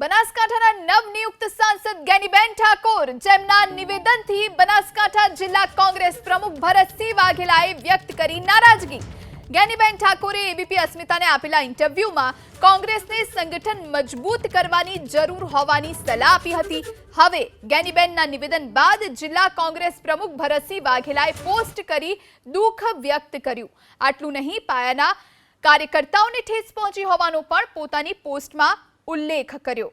બનાસકાંઠાના નવનિયુક્ત સાંસદ ગેનીબેન ઠાકોર જેમના નિવેદનથી બનાસકાંઠા જિલ્લા કોંગ્રેસ પ્રમુખ ભરતસિંહ વાઘેલાએ વ્યક્ત કરી નારાજગી. ગેનીબેન ઠાકોરે એબીપી અસ્મિતાને આપેલા ઇન્ટરવ્યુમાં કોંગ્રેસને સંગઠન મજબૂત કરવાની જરૂર હોવાની સલાહ આપી હતી. હવે ગેનીબેનના નિવેદન બાદ જિલ્લા કોંગ્રેસ પ્રમુખ ભરતસિંહ વાઘેલાએ પોસ્ટ કરી દુઃખ વ્યક્ત કર્યું. આટલું નહીં, પાયાના કાર્યકર્તાઓને ઠેસ પહોંચી હોવાનો પણ પોતાની પોસ્ટમાં ઉલ્લેખ કર્યો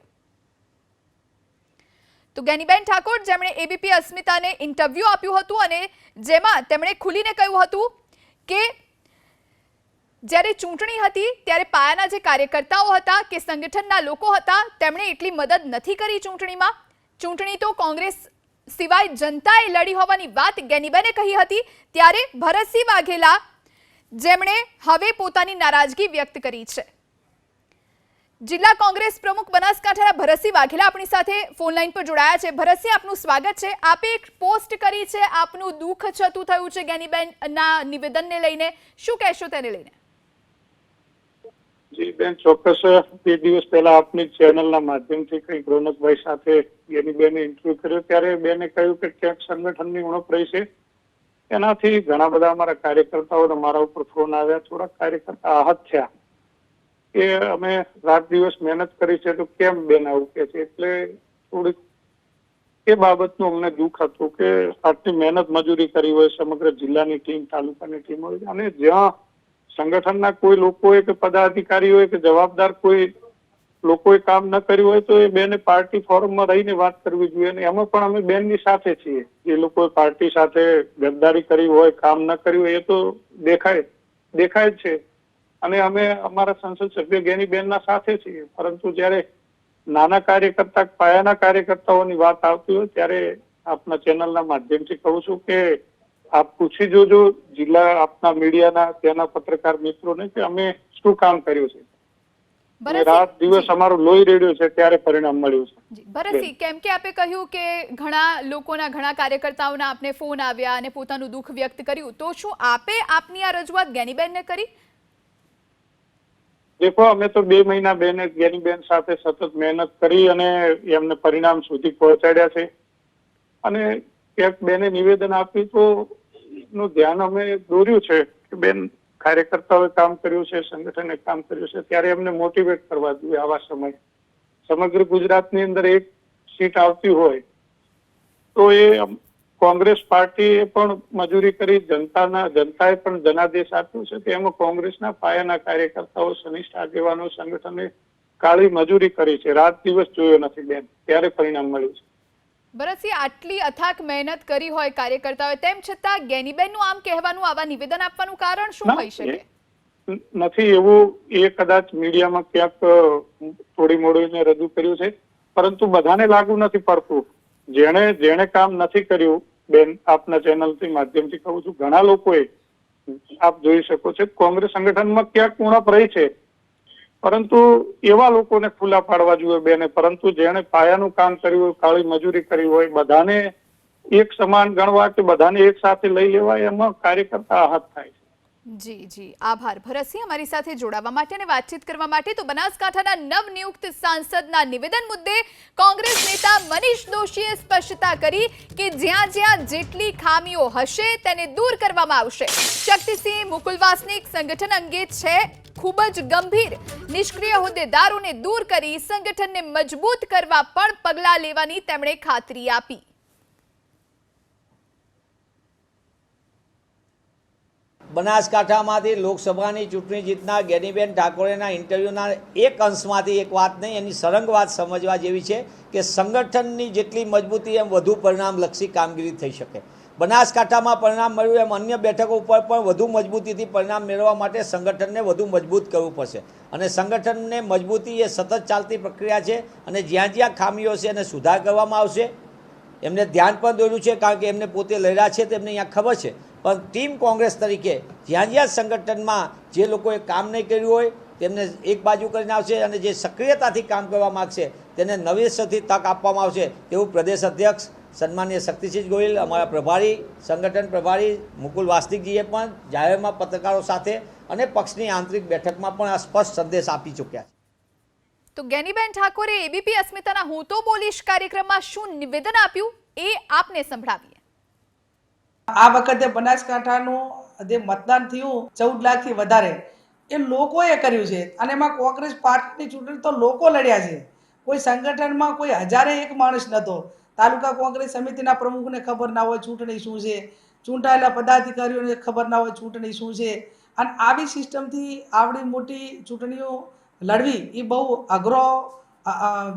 તો ગેનીબેન ઠાકોર, જેમણે એબીપી અસ્મિતાને ઇન્ટરવ્યૂ આપ્યું હતું અને જેમાં તેમણે ખુલીને કહ્યું હતું કે જ્યારે ચૂંટણી હતી ત્યારે પાયાના જે કાર્યકર્તાઓ હતા કે સંગઠનના લોકો હતા, તેમણે એટલી મદદ નથી કરી ચૂંટણીમાં. ચૂંટણી તો કોંગ્રેસ સિવાય જનતાએ લડી હોવાની વાત ગેનીબેને કહી હતી. ત્યારે ભરતસિંહ વાઘેલા, જેમણે હવે પોતાની નારાજગી વ્યક્ત કરી છે. જિલ્લા કોંગ્રેસ પ્રમુખ બનાસકાંઠાના ભરતસિંહ વાઘેલા આપણી સાથે ફોન લાઈન પર જોડાયા છે. ભરતસિંહ, આપનું સ્વાગત છે. આપે એક પોસ્ટ કરી છે, આપનું દુઃખ છતું થયું છે ગેનીબેન ના નિવેદનને લઈને. શું કહેશો તેને લઈને? જી બેન, ચોક્કસ. બે દિવસ પહેલા આપની ચેનલના માધ્યમથી કઈ રોનકભાઈ સાથે એની બેને ઇન્ટરવ્યુ કર્યો. ત્યારે બેને કહ્યું કે ક્યાંક સંગઠનની ઉણપ રહી છે. એનાથી ઘણા બધા અમારા કાર્યકર્તાઓ મારા ઉપર ફોન આવ્યા. થોડા કાર્યકર્તા આહત થયા. કે અમે રાત દિવસ મહેનત કરી છે તો કેમ બેન આવું કે છે? એટલે થોડીક એ બાબતનું અમને દુઃખ હતું કે આટલી મહેનત મજૂરી કરી હોય, સમગ્ર જિલ્લાની ટીમ, તાલુકાની ટીમ હોય. અને જ્યાં સંગઠનના કોઈ લોકોએ કે પદાધિકારીઓએ કે જવાબદાર કોઈ લોકોએ કામ ન કર્યું હોય તો એ બેને પાર્ટી ફોરમમાં રહીને વાત કરવી જોઈએ. અને એમાં પણ અમે બેનની સાથે છીએ. જે લોકોએ પાર્ટી સાથે ગદ્દારી કરી હોય, કામ ન કર્યું હોય, એ તો દેખાય દેખાય છે. અને અમે અમારા સંસદ સભ્ય ગેનીબેનના સાથે છીએ. પરંતુ જ્યારે નાના કાર્યકર્તા પાયાના કાર્યકર્તાઓની વાત આવતી હોય ત્યારે આપના ચેનલના માધ્યમથી કહું છું કે આપ પૂછી જોજો જિલ્લા આપના મીડિયાના ત્યાંના પત્રકાર મિત્રોને કે અમે શું કામ કર્યું છે. રાત દિવસ. અમારું લોહી રેડ્યું છે ત્યારે પરિણામ મળ્યું છે. ભરતસિંહ કેમ કે આપે કહ્યું કે ઘણા લોકોના ઘણા કાર્યકર્તાઓના આપને ફોન આવ્યા અને પોતાનું દુઃખ વ્યક્ત કર્યું. તો શું આપે આપની આ રજૂઆત ગેનીબેનને કરી? દેખો, અમે તો બે મહિના બેને, ગેની બેન સાથે સતત મહેનત કરી અને એમને પરિણામ સુધી પહોંચાડ્યા છે. અને ક્યાંક બેને નિવેદન આપ્યું તો નું ધ્યાન અમે દોર્યું છે કે બેન કાર્યકર્તાઓએ કામ કર્યું છે, સંગઠને કામ કર્યું છે, ત્યારે એમને મોટિવેટ કરવા જોઈએ આવા સમય. સમગ્ર ગુજરાતની અંદર એક સીટ આવતી હોય તો એ કોંગ્રેસ પાર્ટીએ પણ મજૂરી કરી જનતાના જનતાએ પણ જનાદેશ આપ્યો છે તેમાં કોંગ્રેસના પાયાના કાર્યકર્તાઓ સનિષ્ઠ આગેવાનો સંગઠને કાળી મજૂરી કરી છે. રાત દિવસ જોયો નથી બેન. ત્યારે પરિણામ મળ્યું છે. ભરતસિંહ આટલી અથાક મહેનત કરી હોય કાર્યકર્તાઓએ તેમ છતાં ગેનીબેનનું આમ કહેવાનું આવા નિવેદન આપવાનું કારણ શું હોય હોઈ શકે? નથી એવું એ કદાચ મીડિયામાં ક્યાંક થોડી મોડીને રજૂ કર્યું છે. પરંતુ બધાને લાગુ નથી પડતું. જેણે જેણે કામ નથી કર્યું, બેન, આપના ચેનલથી માધ્યમથી કહું છું, ઘણા લોકોએ આપ જોઈ શકો છો, કોંગ્રેસ સંગઠનમાં ક્યાંક ઉણપ રહી છે. પરંતુ એવા લોકોને ખુલ્લા પાડવા જોઈએ, બેને. પરંતુ જેણે પાયાનું કામ કર્યું હોય, કાળી મજૂરી કરી હોય, બધાને એક સમાન ગણવા કે બધાને એક સાથે લઈ લેવા એમાં કાર્યકર્તા આહત થાય જી જી. આભાર. ભરતસિંહ, અમારી સાથે જોડાવા માટે અને વાતચીત કરવા માટે તો બનાસકાંઠાના નવનિયુક્ત સાંસદના નિવેદન મુદ્દે કોંગ્રેસ નેતા મનીષ દોશીએ સ્પષ્ટતા કરી કે જ્યાં જ્યાં જેટલી ખામીઓ હશે તેને દૂર કરવામાં આવશે. શક્તિસિંહ મુકુલ વાસનિક સંગઠન અંગે છે ખૂબ જ ગંભીર. નિષ્ક્રિય હોદ્દેદારોને દૂર કરી સંગઠનને મજબૂત કરવા પણ પગલાં લેવાની તેમણે ખાતરી આપી. બનાસકાંઠામાંથી લોકસભાની ચૂંટણી જીતનાર ગેનીબેન ઠાકોરેના ઇન્ટરવ્યૂના એક અંશમાંથી એક વાત નહીં, એની સરંગ વાત સમજવા જેવી છે કે સંગઠનની જેટલી મજબૂતી એમ વધુ પરિણામલક્ષી કામગીરી થઈ શકે. બનાસકાંઠામાં પરિણામ મળ્યું એમ અન્ય બેઠકો ઉપર પણ વધુ મજબૂતીથી પરિણામ મેળવવા માટે સંગઠનને વધુ મજબૂત કરવું પડશે. અને સંગઠનને મજબૂતી એ સતત ચાલતી પ્રક્રિયા છે અને જ્યાં જ્યાં ખામીઓ છે એને સુધાર કરવામાં આવશે. એમને ધ્યાન પણ દોર્યું છે કારણ કે એમને પોતે લડ્યા છે તેમને અહીંયા ખબર છે. પણ ટીમ કોંગ્રેસ તરીકે જ્યાં જ્યાં સંગઠનમાં જે લોકોએ કામ નહીં કર્યું હોય, તેમને એક બાજુ કરીને આવશે અને જે સક્રિયતાથી કામ કરવા માગશે, તેને નવેસરથી તક આપવામાં આવશે તેવું પ્રદેશ અધ્યક્ષ સન્માનીય શક્તિસિંહ ગોહિલ, અમારા પ્રભારી, સંગઠન પ્રભારી મુકુલ વાસ્તિકજીએ પણ જાહેરમાં પત્રકારો સાથે અને પક્ષની આંતરિક બેઠકમાં પણ આ સ્પષ્ટ સંદેશ આપી ચૂક્યા છે. તો ગેનીબેન ઠાકોરે એબીપી અસ્મિતાના હું તો બોલીશ કાર્યક્રમમાં શું નિવેદન આપ્યું એ આપને સંભળાવીએ. આ વખતે બનાસકાંઠાનું જે મતદાન થયું, ચૌદ લાખથી વધારે, એ લોકોએ કર્યું છે. અને એમાં કોંગ્રેસ પાર્ટીની ચૂંટણી તો લોકો લડ્યા છે. કોઈ સંગઠનમાં કોઈ હજારે એક માણસ નહોતો તાલુકા કોંગ્રેસ સમિતિના પ્રમુખને ખબર ના હોય ચૂંટણી શું છે. ચૂંટાયેલા પદાધિકારીઓને ખબર ના હોય ચૂંટણી શું છે. અને આવી સિસ્ટમથી આવડી મોટી ચૂંટણીઓ લડવી, એ બહુ અઘરો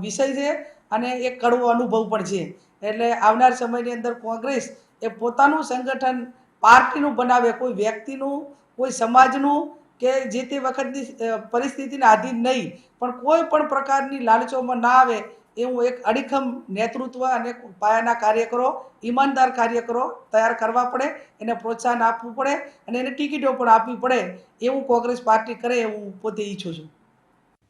વિષય છે અને એક કડવો અનુભવ પણ છે. એટલે આવનાર સમયની અંદર કોંગ્રેસ એ પોતાનું સંગઠન પાર્ટીનું બનાવે, કોઈ વ્યક્તિનું, કોઈ સમાજનું કે જે તે વખતની પરિસ્થિતિને આધીન નહીં, પણ કોઈ પણ પ્રકારની લાલચોમાં ના આવે એવું એક અડીખમ નેતૃત્વ અને પાયાના કાર્યકરો, ઈમાનદાર કાર્યકરો તૈયાર કરવા પડે, એને પ્રોત્સાહન આપવું પડે અને એને ટિકિટો પણ આપવી પડે એવું કોંગ્રેસ પાર્ટી કરે એવું પોતે ઈચ્છું છું.